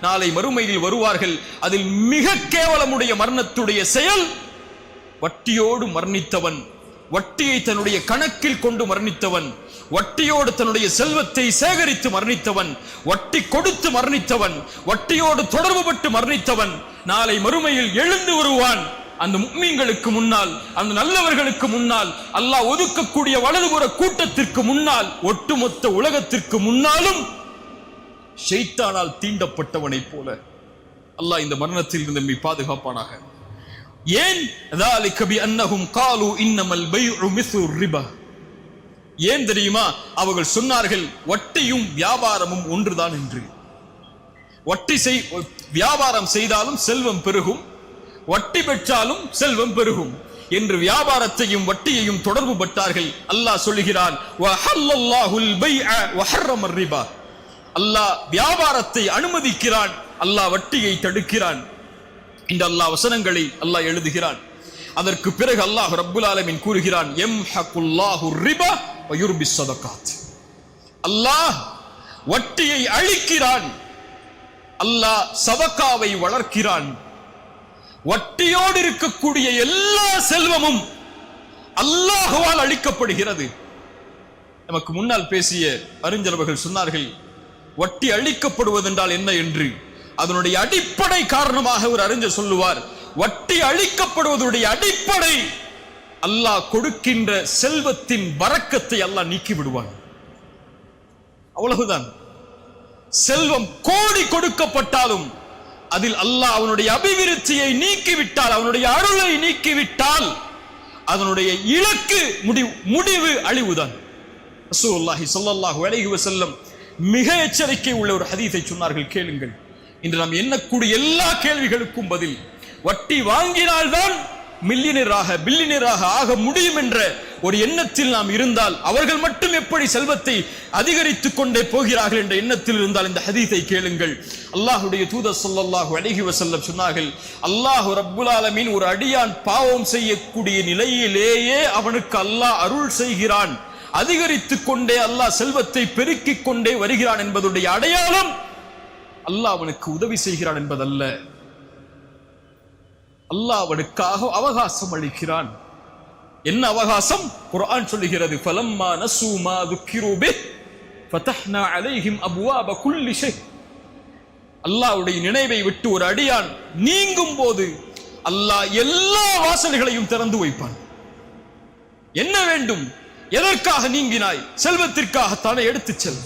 நாளை மறுமையில் வருவார்கள். அதில் மிக கேவலமுடைய மரணத்துடைய செயல் வட்டியோடு மரணித்தவன். வட்டியை தன்னுடைய கணக்கில் கொண்டு மரணித்தவன். வட்டியோடு தன்னுடைய செல்வத்தை சேகரித்து மரணித்தவன். வட்டி கொடுத்து மரணித்தவன். வட்டியோடு தொடர்பு பட்டு மரணித்தவன். நாளை மறுமையில் எழுந்து வருவான். அந்த முக்மீன்களுக்கு முன்னால் அந்த நல்லவர்களுக்கு முன்னால் அல்லாஹ் ஒதுக்கக்கூடிய வலதுபுற கூட்டத்திற்கு முன்னால் ஒட்டுமொத்த உலகத்திற்கு முன்னாலும் ஷெய்தானால் தீண்டப்பட்டவனைப் போல. அல்லாஹ் இந்த மரணத்தில் இருந்து நம்மை பாதுகாப்பானாக. ஏன்? அன்னகும் காலு இன்னமல் ரிபா ஏன் தெரியுமா? அவர்கள் சொன்னார்கள் வட்டியும் வியாபாரமும் ஒன்றுதான் என்று. வட்டி செய் வியாபாரம் செய்தாலும் செல்வம் பெருகும் வட்டி பெற்றாலும் செல்வம் பெருகும் என்று வியாபாரத்தையும் வட்டியையும் தொடர்பு பட்டார்கள் அல்லாஹ் சொல்லுகிறான் அல்லாஹ் வியாபாரத்தை அனுமதிக்கிறான். அல்லாஹ் வட்டியை தடுக்கிறான். இந்த அல்லாஹ் வசனங்களை அல்லாஹ் எழுதுகிறான். அதற்கு பிறகு அல்லாஹ் ரப்புல் ஆலமின் கூறுகிறான் எம் ஹக்குல்லாஹு ரிபா வ யுர்பி ஸதகாத். அல்லாஹ் வட்டியை அழிக்கிறான். அல்லாஹ் சதக்காவை வளர்க்கிறான். வட்டியோடு இருக்கக்கூடிய எல்லா செல்வமும் அல்லாஹுவால் அழிக்கப்படுகிறது. நமக்கு முன்னால் பேசிய அறிஞர்கள் சொன்னார்கள் வட்டி அழிக்கப்படுவதென்றால் என்ன என்று அதனுடைய அடிப்படை காரணமாக ஒரு அறிஞர் சொல்லுவார். வட்டி அழிக்கப்படுவதனுடைய அடிப்படை அல்லாஹ் கொடுக்கின்ற செல்வத்தின் வரக்கத்தை அல்லாஹ் நீக்கி விடுவான். அவ்வளவுதான். செல்வம் கோடி கொடுக்கப்பட்டாலும் அதில் அல்லாஹ் அவனுடைய அபிவிருத்தியை நீக்கிவிட்டால் அவனுடைய அருளை நீக்கிவிட்டால் அதனுடைய இலக்கு முடிவு முடிவு அழிவுதான். ரசூலுல்லாஹி சொல்லல்லாஹு அலைஹி செல்லம் மிக எச்சரிக்கை உள்ள ஒரு ஹதீஸை சொன்னார்கள் கேளுங்கள். இன்று நாம் எண்ணக்கூடிய எல்லா கேள்விகளுக்கும் பதில் வட்டி வாங்கினால்தான் மில்லியனராக பில்லியனராக ஆக முடியும் என்ற ஒரு எண்ணத்தில் நாம் இருந்தால் அவர்கள் மட்டும் எப்படி செல்வத்தை அதிகரித்துக் கொண்டே போகிறார்கள் என்ற எண்ணத்தில் இருந்தால் இந்த ஹதீஸை கேளுங்கள். அல்லாஹுடைய தூதர் சொல்லல்லாஹு அழகி வஸல்லம் சொன்னார்கள் அல்லாஹ் ரப்புலாலமின் ஒரு அடியான் பாவம் செய்யக்கூடிய நிலையிலேயே அவனுக்கு அல்லாஹ் அருள் செய்கிறான். அதிகரித்துக் கொண்டே அல்லாஹ் செல்வத்தை பெருக்கிக் கொண்டே வருகிறான் என்பதுடைய அடையாளம் அல்லாஹ் அவனுக்கு உதவி செய்கிறான் என்பதல்ல. அல்லாஹ் அவனுக்காக அவகாசம் அளிக்கிறான். என்ன அவகாசம்? குரான் சொல்லுகிறது ஃபலம்மா நசூமா மா ஃபதஹ்னா அலைஹிம் அபுவாப குல்லி ஷை அல்லாஹ்வுடைய நினைவை விட்டு ஒரு அடியான் நீங்கும் போது அல்லாஹ் எல்லா வாசல்களையும் திறந்து வைப்பான். என்ன வேண்டும்? எதற்காக நீங்கினாய் செல்வத்திற்காகத்தானே எடுத்துச் செல்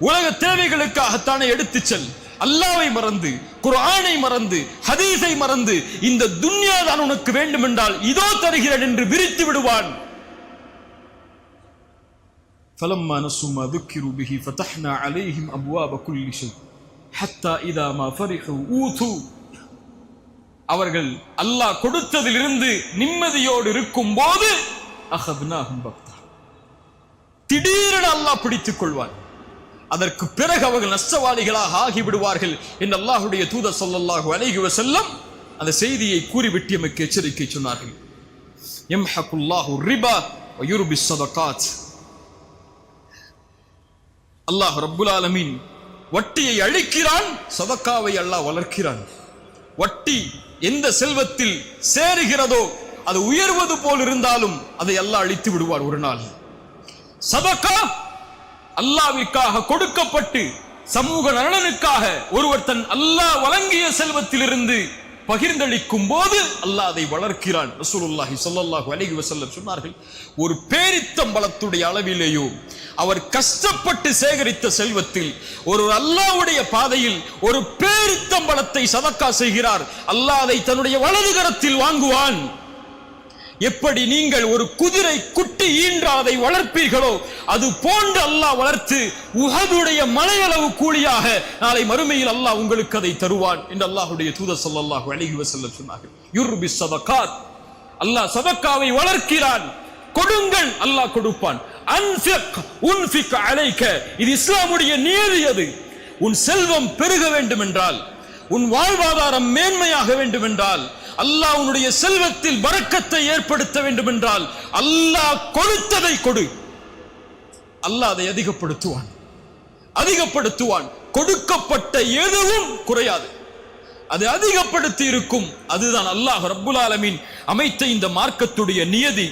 உலக தேவைகளுக்காகத்தானே எடுத்துச் செல் அல்லாவை மறந்து குர்ஆனை மறந்து ஹதீஸை மறந்து இந்த துன்யா தான் உனக்கு வேண்டும் என்றால் இதோ தருகிறேன் என்று விரித்து விடுவான் فلما نسوا ما ذكروا به فتحنا عليهم أبواب كل شيء حتى إذا ما فرحوا أوتوا அவர்கள் அல்லாஹ் கொடுத்ததிலிருந்து நிம்மதியோடு இருக்கும் போது அகத்னாஹும் பக்தா திடீரென அல்லாஹ் பிடித்துக் கொள்வான். அதற்கு பிறகு அவர்கள் நஷ்டவாளிகளாக ஆகிவிடுவார்கள் என்று அல்லாஹுடைய தூத சொல்லல்லாஹு அலைஹி செல்லம் அந்த செய்தியை கூறிவிட்டு எமக்கு எச்சரிக்கை சொன்னார்கள். யம்ஹகுல்லாஹு ரிபா வ யுர்பி அல்லாஹ் ரப்புல் ஆலமீன் வட்டியை அழிக்கிறான் சதக்காவை அல்லாஹ் வளர்க்கிறான். வட்டி எந்த செல்வத்தில் சேருகிறதோ அது உயர்வது போல் இருந்தாலும் அதை அல்லாஹ் அழித்து விடுவார் ஒரு நாள். சதக்கா அல்லாவிற்காக கொடுக்கப்பட்டு சமூக நலனுக்காக ஒருவர் தன் அல்லாஹ் வழங்கிய செல்வத்திலிருந்து பகிர்ந்தளிக்கும் போது அல்லாஹ் அதை வளர்க்கிறான். ரசூலுல்லாஹி ஸல்லல்லாஹு அலைஹி வஸல்லம் சொன்னார்கள் ஒரு பேரித்தம்பளத்துடைய அளவிலேயோ அவர் கஷ்டப்பட்டு சேகரித்த செல்வத்தில் ஒரு அல்லாஹ்வுடைய பாதையில் ஒரு பேரித்தம்பளத்தை சதக்கா செய்கிறார். அல்லாஹ் அதை தன்னுடைய வலது கரத்தில் வாங்குவான். எப்படி நீங்கள் ஒரு குதிரை குட்டி ஈன்றாதை வளர்ப்பீர்களோ அது போன்று அல்லாஹ் வளர்த்து உஹதுடைய மலையளவு கூலியாக நாளை மறுமையில் அல்லாஹ் உங்களுக்கு அதை தருவான் என்று அல்லாஹுடைய தூதர் சொல்லல்லாஹு அழகி வசல்ல சொன்னார்கள். யுர்பி சதகாத் அல்லாஹ் சதக்காவை வளர்க்கிறான். கொடுங்கள் அல்லாஹ் கொடுப்பான். அன்ஃபிக் உன்ஃபிக் அலைக்க. இது இஸ்லாமுடைய நியதி அது. உன் செல்வம் பெருக வேண்டும் என்றால் உன் வாழ்வாதாரம் மேன்மையாக வேண்டும் என்றால் அல்லாஹ் உன்னுடைய செல்வத்தில் வரக்கத்தை ஏற்படுத்த வேண்டும் என்றால் அல்லாஹ் கொடுத்ததை கொடு. அல்லாஹ் அதை அதிகப்படுத்துவான். அதிகப்படுத்துவான். கொடுக்கப்பட்ட எதுவும் குறையாது. அது அதிகப்படுத்தி இருக்கும். அதுதான் அல்லாஹ் ரப்புல் ஆலமீன் அமைத்த இந்த மார்க்கத்துடைய நியதி.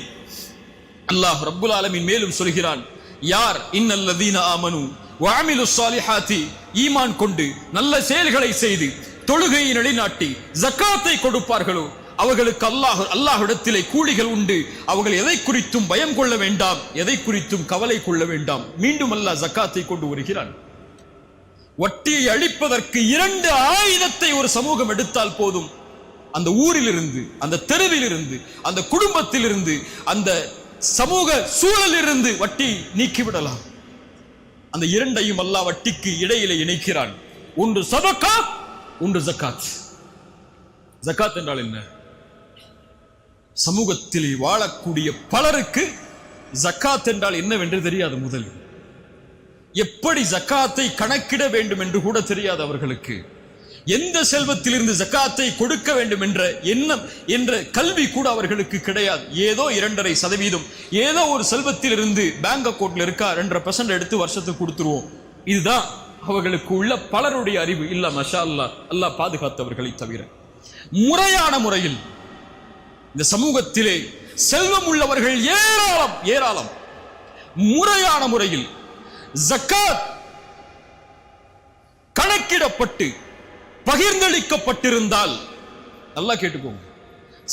அல்லாஹ் ரப்புல் ஆலமீன் மேலும் சொல்கிறான் யார்? இன்னல்லதீன ஆமனு. வாமிலு சாலிஹாத்தி. ஈமான் கொண்டு நல்ல செயல்களை செய்து தொழுகையை நிலைநாட்டி ஜக்காத்தை கொடுப்பார்களோ? அவர்களுக்கு அல்லாஹ் அல்லாஹிடத்திலே கூலிகள் உண்டு. அவர்கள் எதை குறித்தும் பயம் கொள்ள வேண்டாம். எதை குறித்தும் கவலை கொள்ள வேண்டாம். மீண்டும் அல்லாஹ் ஜக்காத்தை கொண்டு வருகிறான். வட்டியை அழிப்பதற்கு இரண்டு ஆயுதத்தை ஒரு சமூகம் எடுத்தால் போதும். அந்த ஊரிலிருந்து அந்த தெருவிலிருந்து அந்த குடும்பத்திலிருந்து அந்த சமூக சூழலிலிருந்து வட்டி நீக்கிவிடலாம். அந்த இரண்டையும் அல்லாஹ் வட்டிக்கு இடையிலே இணைக்கிறான். ஒன்று சதக்கா ஒன்று ஜக்காத். ஜக்காத் என்றால் என்ன? சமூகத்தில் வாழக்கூடிய பலருக்கு ஜக்காத் என்றால் என்னவென்று தெரியாது முதலில். எப்படி ஜக்காத்தை கணக்கிட வேண்டும் என்று கூட தெரியாது அவர்களுக்கு. எந்த செல்வத்திலிருந்து ஜக்காத்தை கொடுக்க வேண்டும் என்ற எண்ணம் என்ற கல்வி கூட அவர்களுக்கு கிடையாது. ஏதோ இரண்டரை சதவீதம் ஏதோ ஒரு செல்வத்திலிருந்து பேங்க் அக்கௌண்ட்ல இருக்கா? ரெண்டரை பர்சன்ட் எடுத்து வருஷத்துக்கு கொடுத்துருவோம். இதுதான் அவர்களுக்கு உள்ள பலருடைய அறிவு இல்ல மஷா அல்லா அல்லாஹ் பாதுகாத்தவர்களை தவிர. முறையான முறையில் இந்த சமூகத்திலே செல்வம் உள்ளவர்கள் ஏராளம் ஏராளம். முறையான முறையில் ஜக்காத் கணக்கிடப்பட்டு பகிர்ந்தளிக்கப்பட்டிருந்தால் நல்லா கேட்டுக்கோங்க.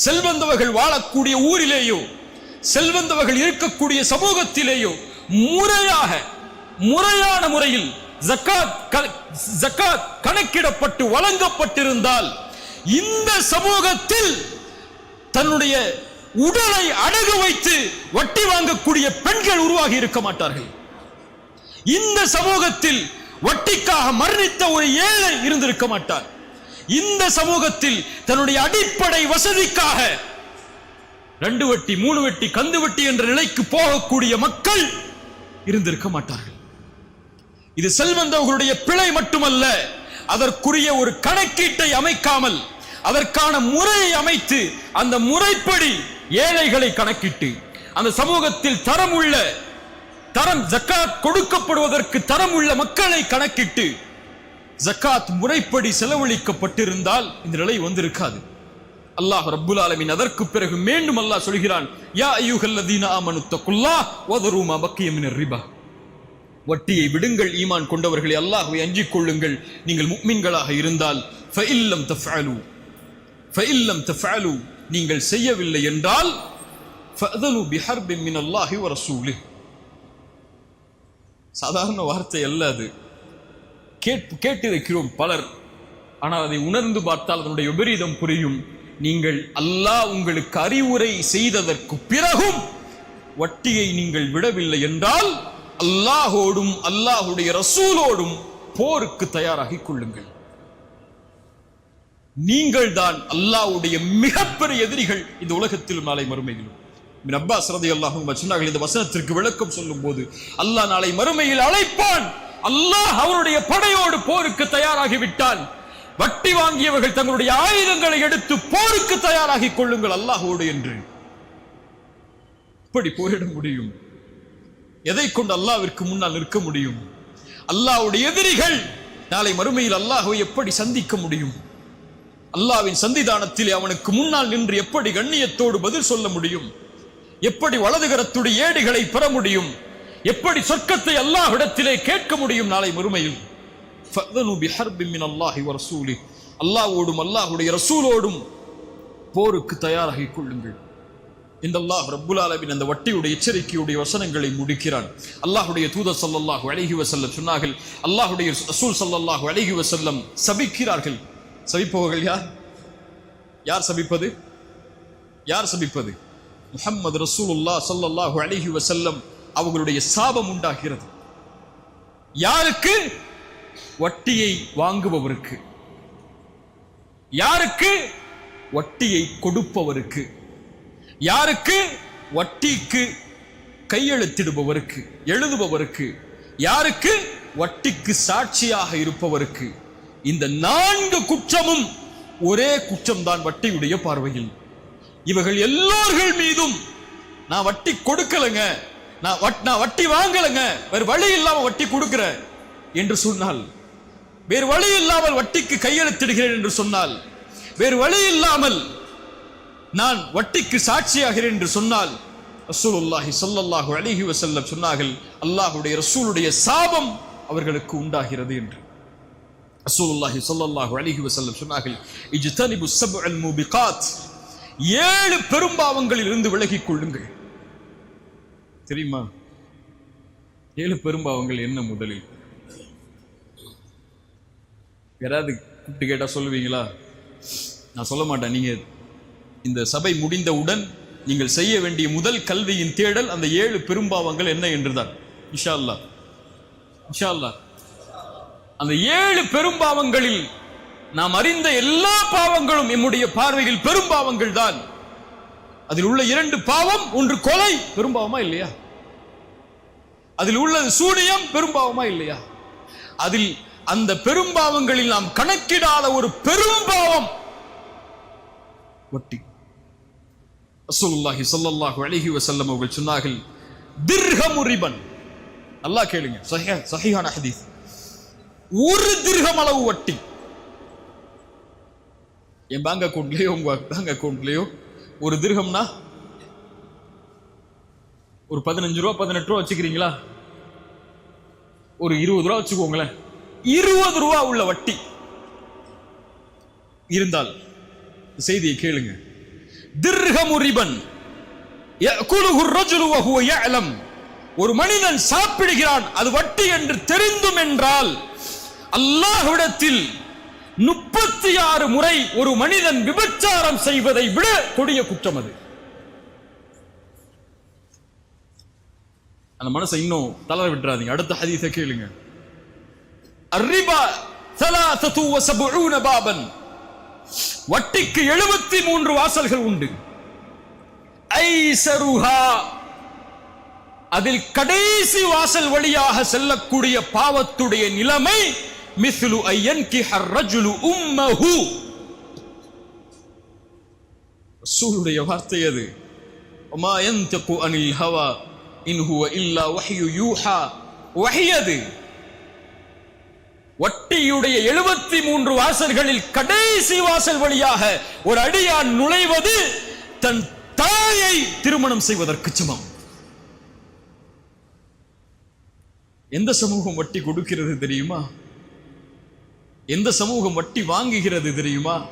செல்வந்தவர்கள் வாழக்கூடிய ஊரிலேயோ செல்வந்தவர்கள் இருக்கக்கூடிய சமூகத்திலேயோ முறையாக முறையான முறையில் ஜக்காத் ஜக்காத் கணக்கிடப்பட்டு வழங்கப்பட்டிருந்தால் இந்த சமூகத்தில் தன்னுடைய உடலை அடகு வைத்து வட்டி வாங்கக்கூடிய பெண்கள் உருவாகி இருக்க மாட்டார்கள். இந்த சமூகத்தில் வட்டிக்காக மரணித்த ஒரு ஏழை இருந்திருக்க மாட்டார். இந்த சமூகத்தில் தன்னுடைய அடிப்படை வசதிக்காக ரெண்டு வட்டி மூணு வட்டி கந்து வட்டி என்ற நிலைக்கு போகக்கூடிய மக்கள் இருந்திருக்க மாட்டார்கள். இது செல்வந்தவர்களுடைய பிழை மட்டுமல்ல அதற்குரிய ஒரு கணக்கீட்டை அமைக்காமல் அதற்கான முறையை அமைத்து அந்த முறைப்படி ஏழைகளை கணக்கிட்டு அந்த சமூகத்தில் தரம் உள்ள தரம் ஜக்காத் கொடுக்கப்படுவதற்கு தரம் உள்ள மக்களை கணக்கிட்டு ஜக்காத் முறைப்படி செலவழிக்கப்பட்டிருந்தால் இந்த நிலை வந்திருக்காது. அல்லாஹ் ரப்புல் ஆலமின் அதற்கு பிறகு மீண்டும் அல்லாஹ் சொல்கிறான் யா அய்யுஹல்லதீன ஆமனு தக்குல்லாஹ் வதரு மா ரிபா. வட்டியை விடுங்கள் ஈமான் கொண்டவர்களை அல்லாஹுவை அஞ்சிக் கொள்ளுங்கள். நீங்கள் முக்மின்களாக இருந்தால் ஃபஇல்லம் தஃஅலு. ஃபஇல்லம் தஃஅலு. நீங்கள் செய்யவில்லை என்றால் ஃபஅதனு பிஹர்பின் மின் அல்லாஹி வ சாதாரண வார்த்தை அல்ல அது. கேட் கேட்டிருக்கிறோம் பலர். ஆனால் அதை உணர்ந்து பார்த்தால் அதனுடைய விபரீதம் புரியும். நீங்கள் அல்லாஹ் உங்களுக்கு அறிவுரை செய்ததற்கு பிறகும் வட்டியை நீங்கள் விடவில்லை என்றால் அல்லாஹோடும் அல்லாஹுடைய ரசூலோடும் போருக்கு தயாராகிக் கொள்ளுங்கள். நீங்கள் தான் அல்லாஹுடைய மிகப்பெரிய எதிரிகள் இந்த உலகத்திலும் நாளை மறுமையிலும். அப்பாஸ் ரலியல்லாஹு சொன்னார்கள் இந்த வசனத்திற்கு விளக்கம் சொல்லும் போது அல்லாஹ் நாளை மறுமையில் அழைப்பான். அல்லாஹ் அவருடைய படையோடு போருக்கு தயாராகி விட்டான் வட்டி வாங்கியவர்கள் தங்களுடைய ஆயுதங்களை எடுத்து போருக்கு தயாராகிக் கொள்ளுங்கள் அல்லாஹோடு என்று. இப்படி போரிட முடியும். எதை கொண்டு அல்லாவிற்கு முன்னால் நிற்க முடியும்? அல்லாஹ்வுடைய எதிரிகள் நாளை மறுமையில் அல்லாஹை எப்படி சந்திக்க முடியும்? அல்லாவின் சந்திதானத்தில் அவனுக்கு முன்னால் நின்று எப்படி கண்ணியத்தோடு பதில் சொல்ல முடியும்? எப்படி வலதுகரத்துடைய ஏடுகளை பெற முடியும்? எப்படி சொர்க்கத்தை அல்லாஹ்விடத்திலே கேட்க முடியும் நாளை மறுமையில்? அல்லாஹோடும் அல்லாஹுடைய அல்லாஹி ரசூலோடும் போருக்கு தயாராகிக் கொள்ளுங்கள். இந்த அல்லாஹ் ரப்புல் ஆலமின் அந்த வட்டியுடைய எச்சரிக்கையுடைய வசனங்களை முடிக்கிறான். அல்லாஹ்வுடைய தூதர் ஸல்லல்லாஹு அழகி வஸல்லம் சொன்னார்கள் அல்லாஹுடைய ரசூல் ஸல்லல்லாஹு அழகி வசல்லம் சபிக்கிறார்கள். சபிப்பவர்கள் யார்? யார் சபிப்பது? யார் சபிப்பது? முஹம்மது ரசூலுல்லா ஸல்லல்லாஹு அழகி வசல்லம் அவர்களுடைய சாபம் உண்டாகிறது. யாருக்கு? வட்டியை வாங்குபவருக்கு. யாருக்கு? வட்டியை கொடுப்பவருக்கு. யாருக்கு? வட்டிக்கு கையெழுத்திடுபவருக்கு எழுதுபவருக்கு. யாருக்கு? வட்டிக்கு சாட்சியாக இருப்பவருக்கு. இந்த நான்கு குற்றமும் ஒரே குற்றம்தான் வட்டியுடைய பார்வையில். இவர்கள் எல்லோர்கள் மீதும் நான் வட்டி கொடுக்கலங்க. நான் வட்- நான் வட்டி வாங்கலங்க. வேறு வழி இல்லாமல் வட்டி கொடுக்கிறேன் என்று சொன்னால் வேறு வழி இல்லாமல் வட்டிக்கு கையெழுத்திடுகிறேன் என்று சொன்னால் வேறு வழி இல்லாமல் நான் வட்டிக்கு சாட்சியாகிறேன் என்று சொன்னால் ரசூலுல்லாஹி சல்லல்லாஹு அலைஹி வஸல்லம் சொன்னார்கள் அல்லாஹ்வுடைய ரசூலுடைய சாபம் அவர்களுக்கு உண்டாகிறது என்று. ரசூலுல்லாஹி சல்லல்லாஹு அலைஹி வஸல்லம் சொன்னார்கள் இஜ்தனிபு சப்அல் முபிகாத். ஏழு பெரும்பாவங்களில் இருந்து விலகிக் கொள்ளுங்கள். தெரியுமா? ஏழு பெரும்பாவங்கள் என்ன முதலில்? யாராவது கூப்பிட்டு கேட்டா சொல்லுவீங்களா? நான் சொல்ல மாட்டேன் நீங்க இந்த சபை முடிந்தவுடன் நீங்கள் செய்ய வேண்டிய முதல் கல்வியின் தேடல் அந்த ஏழு பெரும்பாவங்கள் என்ன என்றுதான். இன்ஷா அல்லாஹ் அந்த ஏழு பெரும்பாவங்களில் நாம் அறிந்த எல்லா பாவங்களும் எம்முடைய பார்வையில் பெரும்பாவங்கள் தான். அதில் உள்ள இரண்டு பாவம் ஒன்று கொலை பெரும்பாவமா இல்லையா? அதில் உள்ளது சூனியம் பெரும்பாவமா இல்லையா? அதில் அந்த பெரும்பாவங்களில் நாம் கணக்கிடாத ஒரு பெரும்பாவம். ஒட்டி. அசுல்லாஹி ஸல்லல்லாஹு அழகி வசல்லம் அவர்கள் சொன்னார்கள் திர்ஹமு ரிபன். அல்லாஹ் கேளுங்க சஹீஹ் சஹீஹான ஹதீஸ். ஒரு திர்கம் அளவு வட்டி. என் பேங்க் அக்கவுண்ட்லயோ உங்க பேங்க் அக்கௌண்ட்லயோ ஒரு திருகம்னா ஒரு பதினஞ்சு ரூபா பதினெட்டு ரூபா வச்சுக்கிறீங்களா? ஒரு இருபது ரூபா வச்சுக்கோங்களேன். இருபது ரூபா உள்ள வட்டி. இருந்தால் செய்தியை கேளுங்க. திர்ஹமு ரிபன் ஒரு மனிதன் சாப்பிடுகிறான் அது வட்டி என்று தெரிந்தும் என்றால் அல்லாஹ்விடத்தில் முப்பத்தி ஆறு முறை ஒரு மனிதன் விபச்சாரம் செய்வதை விட கொடிய குற்றம் அது. அந்த மனசை இன்னும் தளர விட்டுறாதீங்க. அடுத்த ஹதீஸை கேளுங்க. அரிபா சலாசத்து வசபுன பாபன். வட்டிக்கு எழுபத்தி மூன்று வாசல்கள் உண்டு ஐசருஹா அதில் கடைசி வாசல் வழியாக செல்லக்கூடிய பாவத்துடைய நிலைமை மிஸ்லு ஐயன்கிஹ ரஜுலு உம்மஹு ரசூலுடைய வார்த்தை அது وما ينطق عن الهوى إن هو إلا وحي يوحى وحي ஒட்டியுடைய வட்டியுடைய எழுபத்தி மூன்று வாசல்களில் கடைசி வாசல் வழியாக ஒரு அடியான் நுழைவது தன் தாயை திருமணம் செய்வதற்கு சமம். எந்த சமூகம் வட்டி கொடுக்கிறது தெரியுமா? எந்த சமூகம் வட்டி வாங்குகிறது தெரியுமா?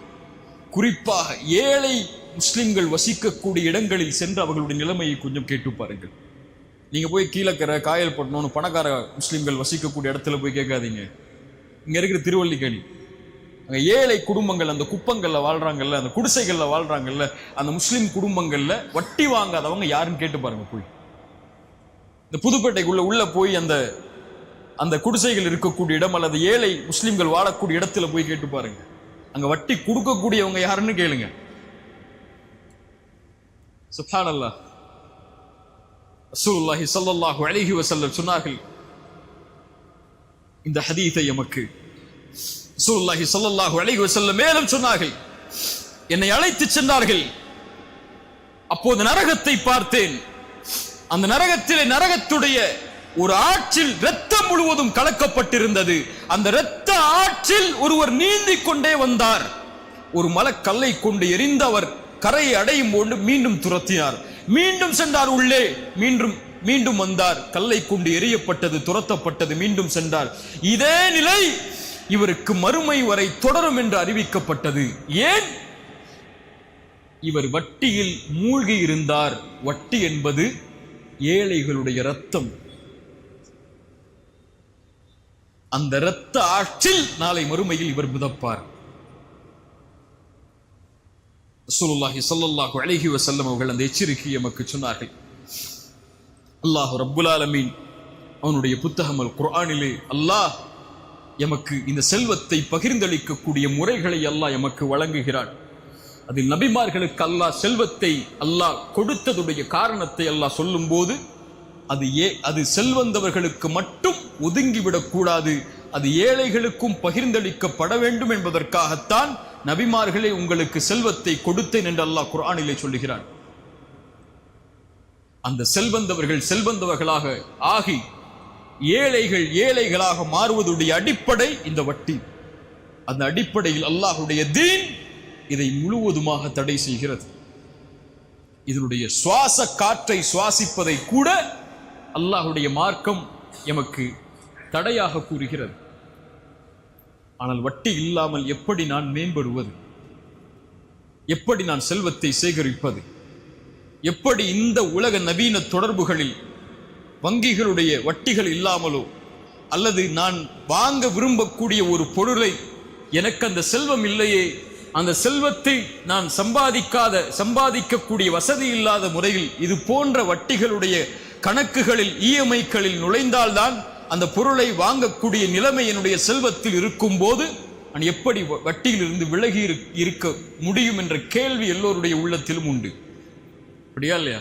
குறிப்பாக ஏழை முஸ்லிம்கள் வசிக்கக்கூடிய இடங்களில் சென்று அவர்களுடைய நிலைமையை கொஞ்சம் கேட்டு பாருங்கள். நீங்க போய் கீழக்கரை காயல் பட்டணும்னு பணக்கார முஸ்லிம்கள் வசிக்கக்கூடிய இடத்துல போய் கேட்காதீங்க. இங்க இருக்கிற திருவல்லிக்கணி. அங்க ஏழை குடும்பங்கள் அந்த குப்பங்கள்ல வாழ்றாங்கல்ல அந்த குடிசைகள்ல வாழ்றாங்கல்ல அந்த முஸ்லீம் குடும்பங்கள்ல வட்டி வாங்காதவங்க யாருன்னு கேட்டு பாருங்க போய். இந்த புதுப்பேட்டைக்குள்ள உள்ள போய் அந்த அந்த குடிசைகள் இருக்கக்கூடிய இடம் அல்லது ஏழை முஸ்லிம்கள் வாழக்கூடிய இடத்துல போய் கேட்டு பாருங்க. அங்க வட்டி கொடுக்கக்கூடியவங்க யாருன்னு கேளுங்க. சுப்ஹானல்லாஹ் ரசூலுல்லாஹி சல்லாஹூ அலிஹி வசல்லம் சொன்னார்கள் இந்த ஹதீத்தை எமக்கு. சூல்லாஹி சொல்லல்லாஹு அழகி செல்ல மேலும் சொன்னார்கள். என்னை அழைத்து சென்றார்கள். அப்போது நரகத்தை பார்த்தேன். அந்த நரகத்திலே நரகத்துடைய ஒரு ஆற்றில் ரத்தம் முழுவதும் கலக்கப்பட்டிருந்தது. அந்த இரத்த ஆற்றில் ஒருவர் நீந்திக் கொண்டே வந்தார். ஒரு மலக்கல்லை கொண்டு எரிந்து அவர் கரையை அடையும் போது மீண்டும் துரத்தினார். மீண்டும் சென்றார் உள்ளே. மீண்டும் மீண்டும் வந்தார். கல்லை கொண்டு எரியப்பட்டது துரத்தப்பட்டது மீண்டும் சென்றார். இதே நிலை இவருக்கு மறுமை வரை தொடரும் என்று அறிவிக்கப்பட்டது. ஏன்? இவர் வட்டியில் மூழ்கி இருந்தார். வட்டி என்பது ஏழைகளுடைய ரத்தம் அந்த இரத்த ஆற்றில் நாளை மறுமையில் இவர் மிதப்பார் ரசூலுல்லாஹி ஸல்லல்லாஹு அலைஹி வஸல்லம் அவர்கள் அந்த எச்சரிக்கையை எமக்கு சொன்னார்கள். அல்லாஹ் ரப்புல் ஆலமீன் அவனுடைய புத்தகம் அல் குர்ஆனிலே அல்லாஹ் எமக்கு இந்த செல்வத்தை பகிர்ந்தளிக்கக்கூடிய முறைகளை அல்லாஹ் எமக்கு வழங்குகிறான். அதில் நபிமார்களுக்கு அல்லாஹ் செல்வத்தை அல்லாஹ் கொடுத்ததுடைய காரணத்தை அல்லாஹ் சொல்லும்போது அது ஏ அது செல்வந்தவர்களுக்கு மட்டும் ஒதுங்கிவிடக்கூடாது அது ஏழைகளுக்கும் பகிர்ந்தளிக்கப்பட வேண்டும் என்பதற்காகத்தான் நபிமார்களே உங்களுக்கு செல்வத்தை கொடுத்தேன் என்று அல்லாஹ் குர்ஆனிலே சொல்லுகிறான். அந்த செல்வந்தவர்கள் செல்வந்தவர்களாக ஆகி ஏழைகள் ஏழைகளாக மாறுவதுடைய அடிப்படை இந்த வட்டி. அந்த அடிப்படையில் அல்லாஹுடைய தீன் இதை முழுவதுமாக தடை செய்கிறது. இதனுடைய சுவாச காற்றை சுவாசிப்பதை கூட அல்லாஹுடைய மார்க்கம் எமக்கு தடையாக கூறுகிறது. ஆனால் வட்டி இல்லாமல் எப்படி நான் மேம்படுவது? எப்படி நான் செல்வத்தை சேகரிப்பது? எப்படி இந்த உலக நவீன தொடர்புகளில் வங்கிகளுடைய வட்டிகள் இல்லாமலோ அல்லது நான் வாங்க விரும்பக்கூடிய ஒரு பொருளை எனக்கு அந்த செல்வம் இல்லையே அந்த செல்வத்தை நான் சம்பாதிக்காத சம்பாதிக்கக்கூடிய வசதி இல்லாத முறையில் இது போன்ற வட்டிகளுடைய கணக்குகளில் இஎம்ஐக்களில் நுழைந்தால்தான் அந்த பொருளை வாங்கக்கூடிய நிலைமை என்னுடைய செல்வத்தில் இருக்கும் போது நான் எப்படி வ- வட்டியிலிருந்து விலகி இருக்க முடியும் என்ற கேள்வி எல்லோருடைய உள்ளத்திலும் உண்டு. அப்படியா இல்லையா?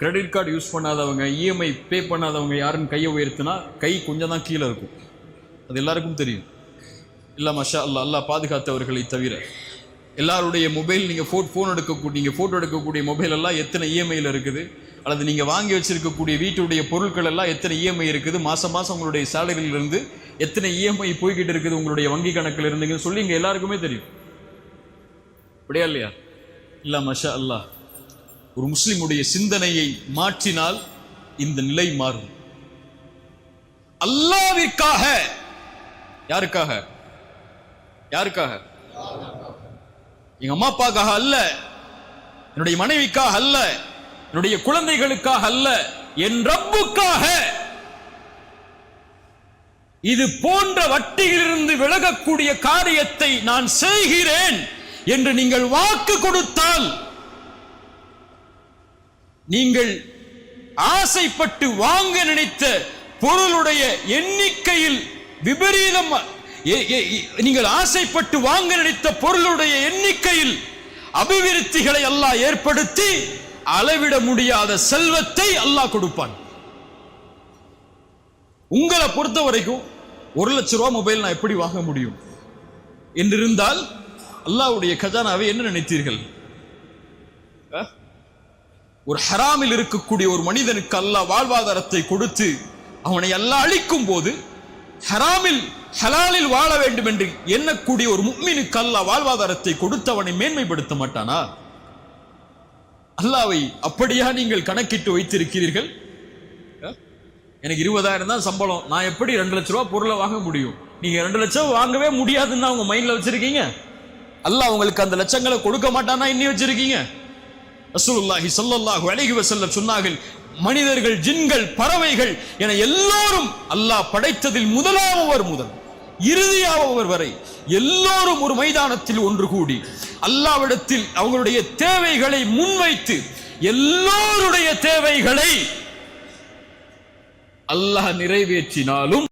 கிரெடிட் கார்டு யூஸ் பண்ணாதவங்க இஎம்ஐ பே பண்ணாதவங்க யாருன்னு கையை உயர்த்தினா கை கொஞ்சம் தான் கீழே இருக்கும். அது எல்லாருக்கும் தெரியும். இல்லை மஷா அல்லா அல்லா பாதுகாத்தவர்களை தவிர. எல்லாருடைய மொபைல் நீங்கள் ஃபோ ஃபோன் எடுக்கக்கூடிய நீங்கள் ஃபோட்டோ எடுக்கக்கூடிய மொபைல் எல்லாம் எத்தனை இஎம்ஐயில் இருக்குது? அல்லது நீங்கள் வாங்கி வச்சுருக்கக்கூடிய வீட்டுடைய பொருட்கள் எல்லாம் எத்தனை இஎம்ஐ இருக்குது? மாதம் மாதம் உங்களுடைய சேலரியிலிருந்து எத்தனை இஎம்ஐ போய்கிட்டு இருக்குது உங்களுடைய வங்கி கணக்கில் இருந்துங்கன்னு சொல்லி இங்கே எல்லாருக்குமே தெரியும். அப்படியா இல்லையா? இல்லை மஷா அல்லாஹ் ஒரு முஸ்லிமுடைய சிந்தனையை மாற்றினால் இந்த நிலை மாறும். அல்லாவிற்காக. யாருக்காக? யாருக்காக? எங்க அம்மா அப்பாக்காக அல்ல. என்னுடைய மனைவிக்காக அல்ல. என்னுடைய குழந்தைகளுக்காக அல்ல. என் ரப்புக்காக. இது போன்ற வட்டியிலிருந்து விலகக்கூடிய காரியத்தை நான் செய்கிறேன் என்று நீங்கள் வாக்கு கொடுத்தால் நீங்கள் ஆசைப்பட்டு வாங்க நினைத்த பொருளுடைய எண்ணிக்கையில் விபரீதம் நீங்கள் ஆசைப்பட்டு வாங்க நினைத்த பொருளுடைய எண்ணிக்கையில் அபிவிருத்திகளை அல்லாஹ் ஏற்படுத்தி அளவிட முடியாத செல்வத்தை அல்லாஹ் கொடுப்பான். உங்களை பொறுத்த வரைக்கும் ஒரு லட்ச ரூபா மொபைல் நான் எப்படி வாங்க முடியும்? என்றிருந்தால் அல்லாஹ்வுடைய கஜானாவை என்ன நினைத்தீர்கள்? அஹ்? ஒரு ஹராமில் இருக்கக்கூடிய ஒரு மனிதனுக்கு அல்லாஹ் வாழ்வாதாரத்தை கொடுத்து அவனை எல்லாம் அழிக்கும் போது ஹராமில் ஹலாலில் வாழ வேண்டும் என்று எண்ணக்கூடிய ஒரு முக்மினுக்கு அல்லாஹ் வாழ்வாதாரத்தை கொடுத்து அவனை மேன்மைப்படுத்த மாட்டானா? அல்லாவை அப்படியா நீங்கள் கணக்கிட்டு வைத்திருக்கிறீர்கள்? எனக்கு இருபதாயிரம் தான் சம்பளம். நான் எப்படி ரெண்டு லட்ச ரூபா பொருளை வாங்க முடியும்? நீங்க ரெண்டு லட்சம் வாங்கவே முடியாதுன்னு உங்க மைண்ட்ல வச்சிருக்கீங்க? அல்லாஹ் உங்களுக்கு அந்த லட்சங்களை கொடுக்க மாட்டானா இன்னும் வச்சிருக்கீங்க? ரசூலுல்லாஹி சல்லல்லாஹு அலைஹி வஸல்லம் சொன்னார்கள் மனிதர்கள் ஜின்கள் பறவைகள் என எல்லோரும் அல்லாஹ் படைத்ததில் முதலாமவர் முதல் இறுதியாவவர் வரை எல்லோரும் ஒரு மைதானத்தில் ஒன்று கூடி அல்லாவிடத்தில் அவங்களுடைய தேவைகளை முன்வைத்து எல்லோருடைய தேவைகளை அல்லாஹ் நிறைவேற்றினாலும்